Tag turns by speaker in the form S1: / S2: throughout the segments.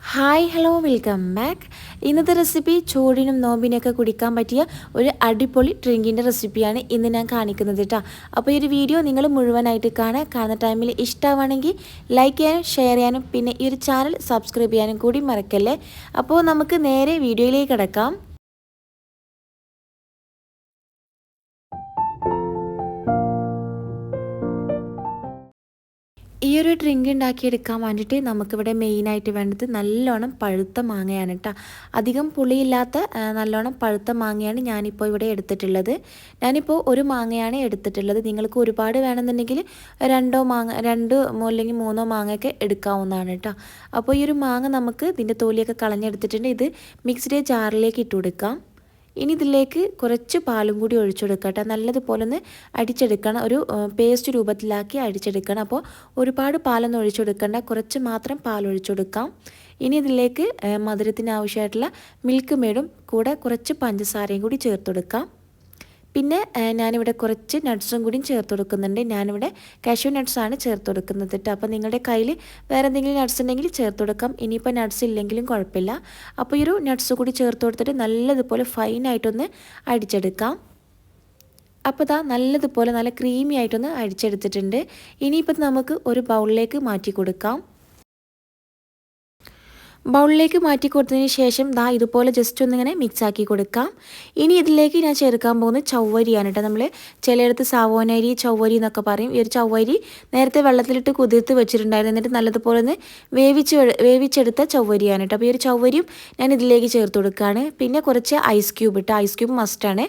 S1: Hi hello welcome back ഇന്നത്തെ recipe ചൂടിനും നോമ്പിനൊക്കെ കുടിക്കാൻ പറ്റിയ ഒരു അടിപൊളി ഡ്രിങ്കിന്റെ റെസിപ്പിയാണ് ഇന്ന് ഞാൻ കാണിക്കുന്നത് കേട്ടോ അപ്പോൾ ഈ ഒരു വീഡിയോ നിങ്ങൾ മുഴുവനായിട്ട് കാണാൻ കാണുന്ന ടൈമിൽ ഇഷ്ടമാണെങ്കിൽ ലൈക്ക് ചെയ്യാനും ഷെയർ ചെയ്യാനും പിന്നെ ഈ ഒരു ചാനൽ സബ്സ്ക്രൈബ് ചെയ്യാനും കൂടി മറക്കല്ലേ? അപ്പോൾ നമുക്ക് നേരെ വീഡിയോയിലേക്ക് കിടക്കാം. ഒരു ഡ്രിങ്ക് ഉണ്ടാക്കിയെടുക്കാൻ വേണ്ടിയിട്ട് നമുക്കിവിടെ മെയിനായിട്ട് വേണ്ടത് നല്ലോണം പഴുത്ത മാങ്ങയാണ് കേട്ടോ അധികം പുളിയില്ലാത്ത നല്ലോണം പഴുത്ത മാങ്ങയാണ് ഞാനിപ്പോൾ ഇവിടെ എടുത്തിട്ടുള്ളത്. ഞാനിപ്പോൾ ഒരു മാങ്ങയാണ് എടുത്തിട്ടുള്ളത്. നിങ്ങൾക്ക് ഒരുപാട് വേണമെന്നുണ്ടെങ്കിൽ രണ്ടോ മാങ്ങ രണ്ട് അല്ലെങ്കിൽ മൂന്നോ മാങ്ങയൊക്കെ എടുക്കാവുന്നതാണ് കേട്ടോ അപ്പോൾ ഈ ഒരു മാങ്ങ നമുക്ക് ഇതിന്റെ തോലിയൊക്കെ കളഞ്ഞെടുത്തിട്ടുണ്ട്. ഇത് മിക്സ്ഡ് ജാറിലേക്ക് ഇട്ട് കൊടുക്കാം. ഇനി ഇതിലേക്ക് കുറച്ച് പാലും കൂടി ഒഴിച്ചെടുക്കട്ടെ. നല്ലതുപോലെ ഒന്ന് അടിച്ചെടുക്കണം. ഒരു പേസ്റ്റ് രൂപത്തിലാക്കി അടിച്ചെടുക്കണം. അപ്പോൾ ഒരുപാട് പാലൊന്നും ഒഴിച്ചെടുക്കേണ്ട. കുറച്ച് മാത്രം പാൽ ഒഴിച്ചെടുക്കാം. ഇനി ഇതിലേക്ക് മധുരത്തിന് ആവശ്യമായിട്ടുള്ള മിൽക്ക് മേടും കൂടെ കുറച്ച് പഞ്ചസാരയും കൂടി ചേർത്തെടുക്കാം. പിന്നെ ഞാനിവിടെ കുറച്ച് നട്ട്സും കൂടിയും ചേർത്ത് കൊടുക്കുന്നുണ്ട്. ഞാനിവിടെ കാഷ്യൂ നട്ട്സാണ് ചേർത്ത് കൊടുക്കുന്നത് കേട്ടോ അപ്പോൾ നിങ്ങളുടെ കയ്യിൽ വേറെ എന്തെങ്കിലും നട്ട്സ് ഉണ്ടെങ്കിൽ ചേർത്ത് കൊടുക്കാം. ഇനിയിപ്പോൾ നട്ട്സ് ഇല്ലെങ്കിലും കുഴപ്പമില്ല. അപ്പോൾ ഈ ഒരു നട്ട്സ് കൂടി ചേർത്ത് കൊടുത്തിട്ട് നല്ലതുപോലെ ഫൈനായിട്ടൊന്ന് അടിച്ചെടുക്കാം. അപ്പോൾ ഇതാ നല്ലതുപോലെ നല്ല ക്രീമി ആയിട്ടൊന്ന് അടിച്ചെടുത്തിട്ടുണ്ട്. ഇനിയിപ്പോൾ നമുക്ക് ഒരു ബൗളിലേക്ക് മാറ്റി കൊടുക്കാം. ബൗളിലേക്ക് മാറ്റി കൊടുത്തതിന് ശേഷം ദാ ഇതുപോലെ ജസ്റ്റ് ഒന്നിങ്ങനെ മിക്സ് ആക്കി കൊടുക്കാം. ഇനി ഇതിലേക്ക് ഞാൻ ചേർക്കാൻ പോകുന്നത് ചവ്വരിയാണ് കേട്ടോ നമ്മൾ ചിലയിടത്ത് സാവോനരി ചവ്വരി എന്നൊക്കെ പറയും. ഈ ഒരു ചവ്വരി നേരത്തെ വെള്ളത്തിലിട്ട് കുതിർത്ത് വെച്ചിട്ടുണ്ടായിരുന്നു. എന്നിട്ട് നല്ലതുപോലെ ഒന്ന് വേവിച്ച് വേവിച്ചെടുത്ത ചവ്വരിയാണ് കേട്ടോ. അപ്പോൾ ഈ ഒരു ചവ്വരിയും ഞാൻ ഇതിലേക്ക് ചേർത്ത് കൊടുക്കുകയാണ് പിന്നെ കുറച്ച് ഐസ് ക്യൂബ് ഇട്ട് ഐസ് ക്യൂബ് മസ്റ്റാണ്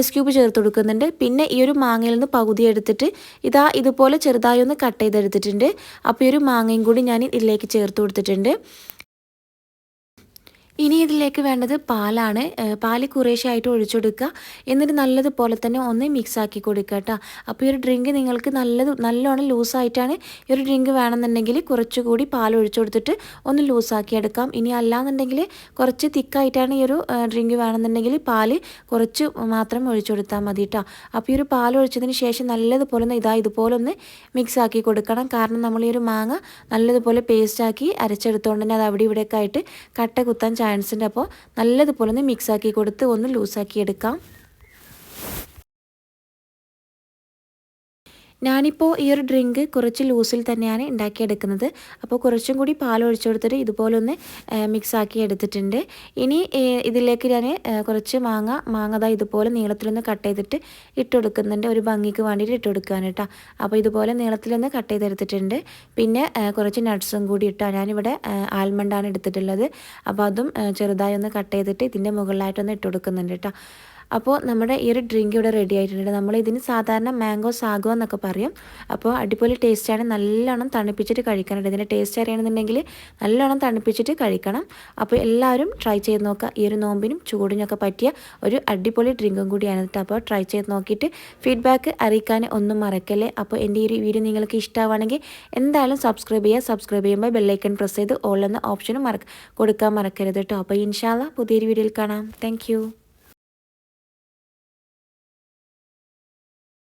S1: ഐസ് ക്യൂബ് ചേർത്ത് കൊടുക്കുന്നുണ്ട്. പിന്നെ ഈ ഒരു മാങ്ങയിൽ നിന്ന് പകുതി എടുത്തിട്ട് ഇതാ ഇതുപോലെ ചെറുതായി ഒന്ന് കട്ട് ചെയ്തെടുത്തിട്ടുണ്ട്. അപ്പോൾ ഈ ഒരു മാങ്ങയും കൂടി ഞാൻ ഇതിലേക്ക് ചേർത്ത് കൊടുത്തിട്ടുണ്ട്. ഇനി ഇതിലേക്ക് വേണ്ടത് പാലാണ്. പാൽ കുറേശ്ശായിട്ട് ഒഴിച്ചെടുക്കുക. എന്നിട്ട് നല്ലതുപോലെ തന്നെ ഒന്ന് മിക്സ് ആക്കി കൊടുക്കുക കേട്ടോ. അപ്പോൾ ഈ ഒരു ഡ്രിങ്ക് നിങ്ങൾക്ക് നല്ലത് നല്ലോണം ലൂസായിട്ടാണ് ഈ ഒരു ഡ്രിങ്ക് വേണമെന്നുണ്ടെങ്കിൽ കുറച്ചുകൂടി പാൽ ഒഴിച്ചു കൊടുത്തിട്ട് ഒന്ന് ലൂസാക്കി എടുക്കാം. ഇനി അല്ലാന്നുണ്ടെങ്കിൽ കുറച്ച് തിക്കായിട്ടാണ് ഈ ഒരു ഡ്രിങ്ക് വേണമെന്നുണ്ടെങ്കിൽ പാൽ കുറച്ച് മാത്രം ഒഴിച്ചു കൊടുത്താൽ മതി കേട്ടോ. അപ്പോൾ ഈ ഒരു പാൽ ഒഴിച്ചതിന് ശേഷം നല്ലതുപോലെ ഒന്ന് ഇതാ ഇതുപോലെ ഒന്ന് മിക്സ് ആക്കി കൊടുക്കണം. കാരണം നമ്മൾ ഈ ഒരു മാങ്ങ നല്ലതുപോലെ പേസ്റ്റാക്കി അരച്ചെടുത്തുകൊണ്ട് തന്നെ അത് അവിടെ ഇവിടെയൊക്കെ ആയിട്ട് കട്ട കുത്താൻ ചാൻസ് ഉണ്ട് അപ്പോൾ നല്ലതുപോലെ ഒന്ന് മിക്സാക്കി കൊടുത്ത് ഒന്ന് ലൂസാക്കി എടുക്കാം. ഞാനിപ്പോൾ ഈ ഒരു ഡ്രിങ്ക് കുറച്ച് ലൂസിൽ തന്നെയാണ് ഉണ്ടാക്കിയെടുക്കുന്നത്. അപ്പോൾ കുറച്ചും കൂടി പാൽ ഒഴിച്ചു കൊടുത്തിട്ട് ഇതുപോലെ ഒന്ന് മിക്സ് ആക്കി എടുത്തിട്ടുണ്ട്. ഇനി ഇതിലേക്ക് ഞാൻ കുറച്ച് മാങ്ങ മാങ്ങത ഇതുപോലെ നീളത്തിലൊന്ന് കട്ട് ചെയ്തിട്ട് ഇട്ട് കൊടുക്കുന്നുണ്ട്. ഒരു ഭംഗിക്ക് വേണ്ടിയിട്ട് ഇട്ട് കൊടുക്കുകയാണ് കേട്ടോ അപ്പോൾ ഇതുപോലെ നീളത്തിലൊന്ന് കട്ട് ചെയ്തെടുത്തിട്ടുണ്ട്. പിന്നെ കുറച്ച് നട്ട്സും കൂടി ഇട്ടാണ് ഞാനിവിടെ ആൽമണ്ടാണ് എടുത്തിട്ടുള്ളത്. അപ്പോൾ അതും ചെറുതായി ഒന്ന് കട്ട് ചെയ്തിട്ട് ഇതിന്റെ മുകളിലായിട്ടൊന്ന് ഇട്ട് കൊടുക്കുന്നുണ്ട് കേട്ടോ അപ്പോൾ നമ്മുടെ ഈ ഒരു ഡ്രിങ്ക് ഇവിടെ റെഡി ആയിട്ടുണ്ട്. നമ്മൾ ഇതിന് സാധാരണ മാംഗോ സാഗോ എന്നൊക്കെ പറയും. അപ്പോൾ അടിപൊളി ടേസ്റ്റാണ് നല്ലോണം തണുപ്പിച്ചിട്ട് കഴിക്കാനുണ്ട് ഇതിന്റെ ടേസ്റ്റ് അറിയണമെന്നുണ്ടെങ്കിൽ നല്ലോണം തണുപ്പിച്ചിട്ട് കഴിക്കണം. അപ്പോൾ എല്ലാവരും ട്രൈ ചെയ്ത് നോക്കുക. ഈ ഒരു നോമ്പിനും ചൂടിനൊക്കെ പറ്റിയ ഒരു അടിപൊളി ഡ്രിങ്കും കൂടിയാണ് കേട്ടോ. അപ്പോൾ ട്രൈ ചെയ്ത് നോക്കിയിട്ട് ഫീഡ്ബാക്ക് അറിയിക്കാൻ ഒന്നും മറക്കല്ലേ. അപ്പോൾ എന്റെ ഈ ഒരു വീഡിയോ നിങ്ങൾക്ക് ഇഷ്ടമാണെങ്കിൽ എന്തായാലും സബ്സ്ക്രൈബ് ചെയ്യുക. സബ്സ്ക്രൈബ് ചെയ്യുമ്പോൾ ബെല്ലൈക്കൺ പ്രസ് ചെയ്ത് ഓൾ എന്ന ഓപ്ഷനും മറ കൊടുക്കാൻ മറക്കരുത് കേട്ടോ. അപ്പോൾ ഇൻഷാല്ല പുതിയൊരു വീഡിയോയിൽ കാണാം. താങ്ക്